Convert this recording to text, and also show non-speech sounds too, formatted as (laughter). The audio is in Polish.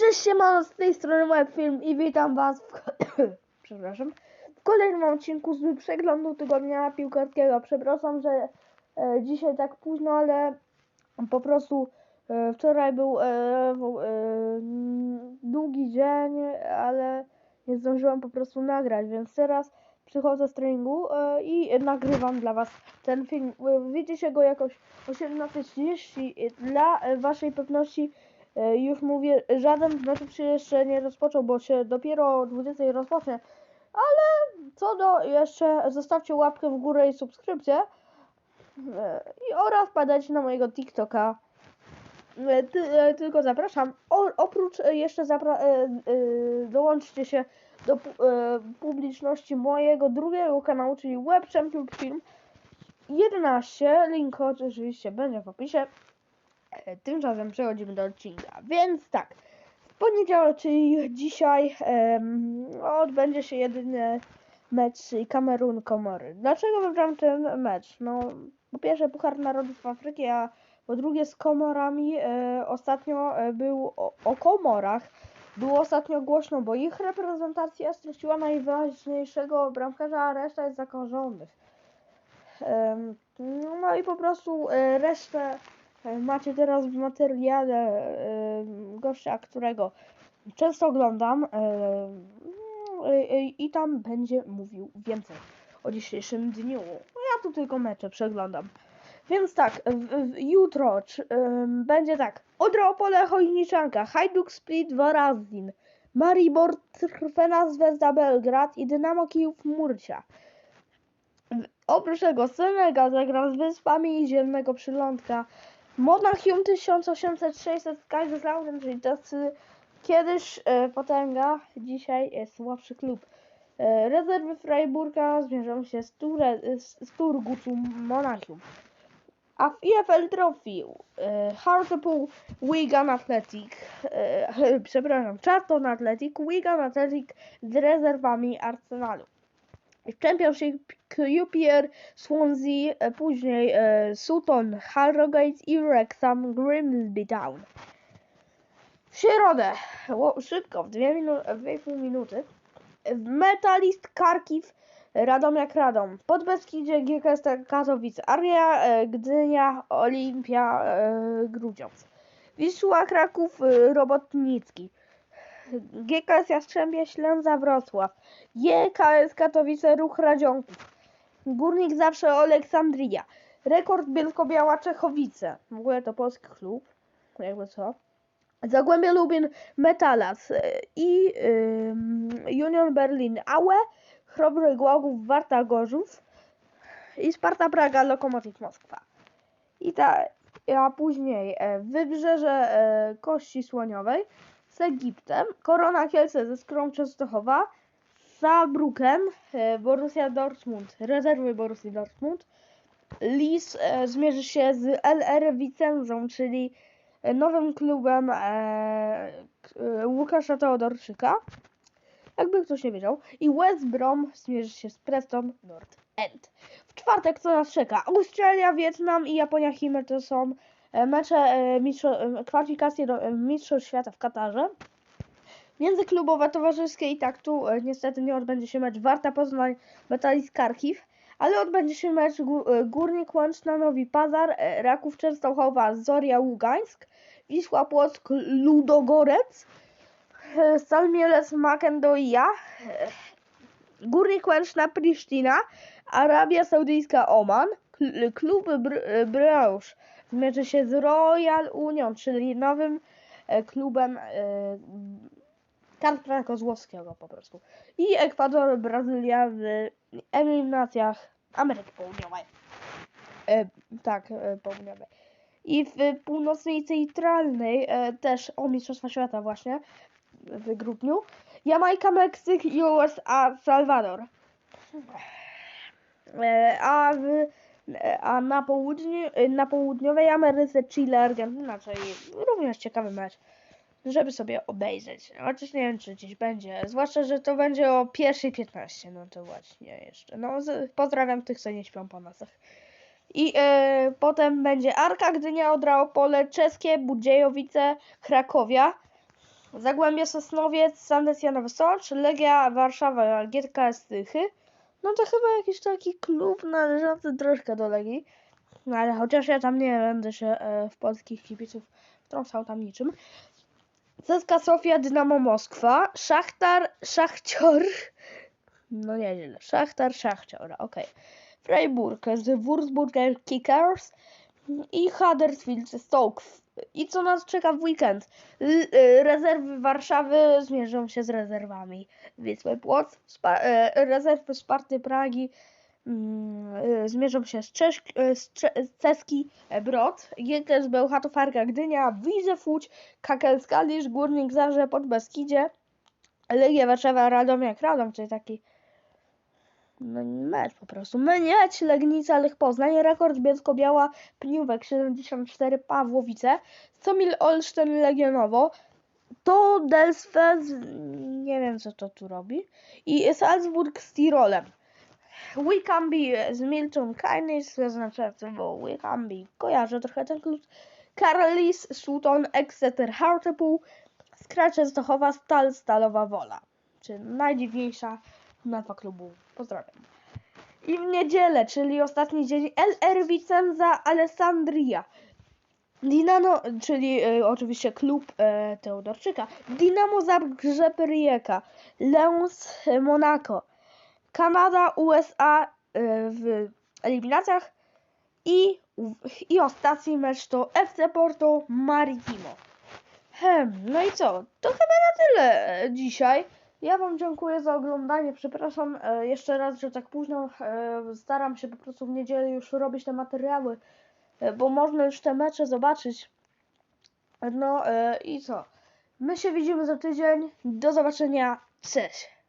Cześć, siemano, z tej strony Webfilm i witam was w, (coughs) przepraszam, w kolejnym odcinku z przeglądu tygodnia piłkarskiego. Przepraszam, że e, dzisiaj tak późno, ale po prostu e, wczoraj był e, e, długi dzień, ale nie zdążyłem po prostu nagrać, więc teraz przychodzę z treningu e, i nagrywam dla was ten film. E, Widzicie go jakoś o 17.30 dla e, waszej pewności. E, Już mówię, żaden z meczów się jeszcze nie rozpoczął, bo się dopiero o 20 rozpocznie. Ale co do jeszcze, zostawcie łapkę w górę i subskrypcję. E, I oraz wpadajcie na mojego TikToka. E, Ty, tylko zapraszam. O, oprócz jeszcze zapra- dołączcie się do pu- publiczności mojego drugiego kanału, czyli Web Champion Film 11. Link oczywiście będzie w opisie. E, Tymczasem przechodzimy do odcinka. Więc tak, w poniedziałek, czyli dzisiaj, em, odbędzie się jedyny mecz Kamerun Komory. Dlaczego wybrałem ten mecz? No, po pierwsze Puchar Narodów Afryki, a po drugie z Komorami e, ostatnio e, był o, o Komorach. Było ostatnio głośno, bo ich reprezentacja straciła najważniejszego bramkarza, a reszta jest zakorzonych. No i po prostu e, resztę macie teraz w materiale e, gościa, którego często oglądam e, e, i tam będzie mówił więcej o dzisiejszym dniu. No Ja tu tylko mecze przeglądam. Więc tak, w, w, jutro czy, będzie tak. Odra Opole Chojniczanka, Hajduk Split Warazin, Maribor Trfena Zvezda Belgrad i Dynamo Kijów Murcia. Oprócz tego Senegal zagra z Wyspami Zielnego Przylądka. Monachium 1800-600 Kaiserslautern, czyli tacy kiedyś e, potęga, dzisiaj jest słabszy klub. E, rezerwy Freiburga zmierzą się z, Ture, z, z Monachium. A w EFL Trophy e, Hartlepool Wigan Athletic, e, (laughs) przepraszam, Charlton Athletic, Wigan Athletic z rezerwami Arsenalu. Championship QPR Swansea, e, później e, Sutton, Harrogate i Wrexham Grimsby Town. W środę, szybko, w 2 minu- w 2,5 minuty, w Metalist Karkiw, Radomiak Radom, Podbeskidzie GKS Katowice, Aria e, Gdynia, Olimpia e, Grudziądz, Wisła Kraków, e, Robotnicki, GKS Jastrzębie Ślęza Wrocław, JKS Katowice Ruch Radzionków, Górnik Zawsze Aleksandria, Rekord Bielsko-Biała Czechowice, w ogóle to polski klub, jakby co. Zagłębie Lubin Metalas. E, i ym, Union Berlin. Aue, Chrobry Głogów Warta Gorzów. I Sparta Praga Lokomotiv Moskwa. I ta, a później e, Wybrzeże e, Kości Słoniowej z Egiptem, Korona Kielce ze Skrą Częstochowa, Saarbrücken, e, Borussia Dortmund, rezerwy Borussia Dortmund, Lis e, zmierzy się z LR Wicenzą, czyli nowym klubem e, e, Łukasza Teodorczyka, jakby ktoś nie wiedział, i West Brom zmierzy się z Preston North End. W czwartek co nas czeka? Australia, Wietnam i Japonia Chiny to są mecze e, mistrzo, e, kwalifikacje do e, Mistrzostw Świata w Katarze. Międzyklubowe, towarzyskie i tak tu e, niestety nie odbędzie się mecz Warta Poznań Metalist Karkiw, ale odbędzie się mecz Gó- e, Górnik Łęczna Nowi Pazar, e, Raków Częstochowa Zoria Ługańsk, Wisła Płock Ludogorec, e, Stal Mielec Makendoia, e, Górnik Łęczna Prisztina, Arabia Saudyjska Oman, Kl- klub Br- e, Breusz zmierzy się z Royal Union, czyli nowym e, klubem e, Kacpra Kozłowskiego po prostu. I Ekwador, Brazylia w eliminacjach Ameryki Południowej. E, tak, e, południowej. I w północnej centralnej e, też o Mistrzostwa Świata właśnie w grudniu. Jamajka, Meksyk, USA, Salwador. E, a w a na południu, na południowej Ameryce Chile, Argentyna, czyli również ciekawy mecz żeby sobie obejrzeć. Chociaż nie wiem, czy gdzieś będzie. Zwłaszcza, że to będzie o 1.15. No to właśnie jeszcze. No, z, pozdrawiam tych, co nie śpią po nocach. I e, potem będzie Arka, Gdynia, Odra, Opole, Czeskie, Budziejowice, Krakowia. Zagłębie Sosnowiec, Sandes Janowy Socz, Legia Warszawa, GKS Tychy. No to chyba jakiś taki klub należący troszkę do Legii. No ale chociaż ja tam nie będę się e, w polskich kibiców wtrącał tam niczym. CSKA Sofia, Dynamo Moskwa, Szachtar, Szachcior. No nieźle. Szachtar, Szachcior, okej. Freiburg z Würzburger Kickers i Huddersfield Stoke. I co nas czeka w weekend? Y, rezerwy Warszawy zmierzą się z rezerwami Wisły Płoc, Spa- e, rezerwy Sparty Pragi mm, y, zmierzą się z, Czesz- y, z, Cze- z Ceski e, Brod, GKS Bełchatów Arka Gdynia, Widzew Łódź, KKL Skalisz, Górnik Zarze Podbeskidzie, Legia Warszawa Radomiak Radom, czyli taki mecz po prostu. Mecz Legnica Lech Poznań, rekord Bielsko-Biała Pniówek 74 Pawłowice, Somil Olsztyn Legionowo, to Delsfeld, nie wiem co to tu robi, i Salzburg z Tirolem. Wickambi z Milton Keynes, znaczy, bo Wickambi kojarzę trochę ten klub. Carlis, Sutton, Exeter, Hartlepool, Scratch Stochowa, Stal, Stalowa Wola. Czy najdziwniejsza nazwa klubu. Pozdrawiam. I w niedzielę, czyli ostatni dzień, LR Vicenza Alessandria. Dinamo, czyli e, oczywiście klub e, Teodorczyka. Dinamo Zagrzeb Rijeka. Lens e, Monaco. Kanada, USA e, w eliminacjach. I, I ostatni mecz to FC Porto Maritimo. Hem, no i co? To chyba na tyle dzisiaj. Ja Wam dziękuję za oglądanie. Przepraszam e, jeszcze raz, że tak późno. E, staram się po prostu w niedzielę już robić te materiały, e, bo można już te mecze zobaczyć. No i co? My się widzimy za tydzień. Do zobaczenia. Cześć.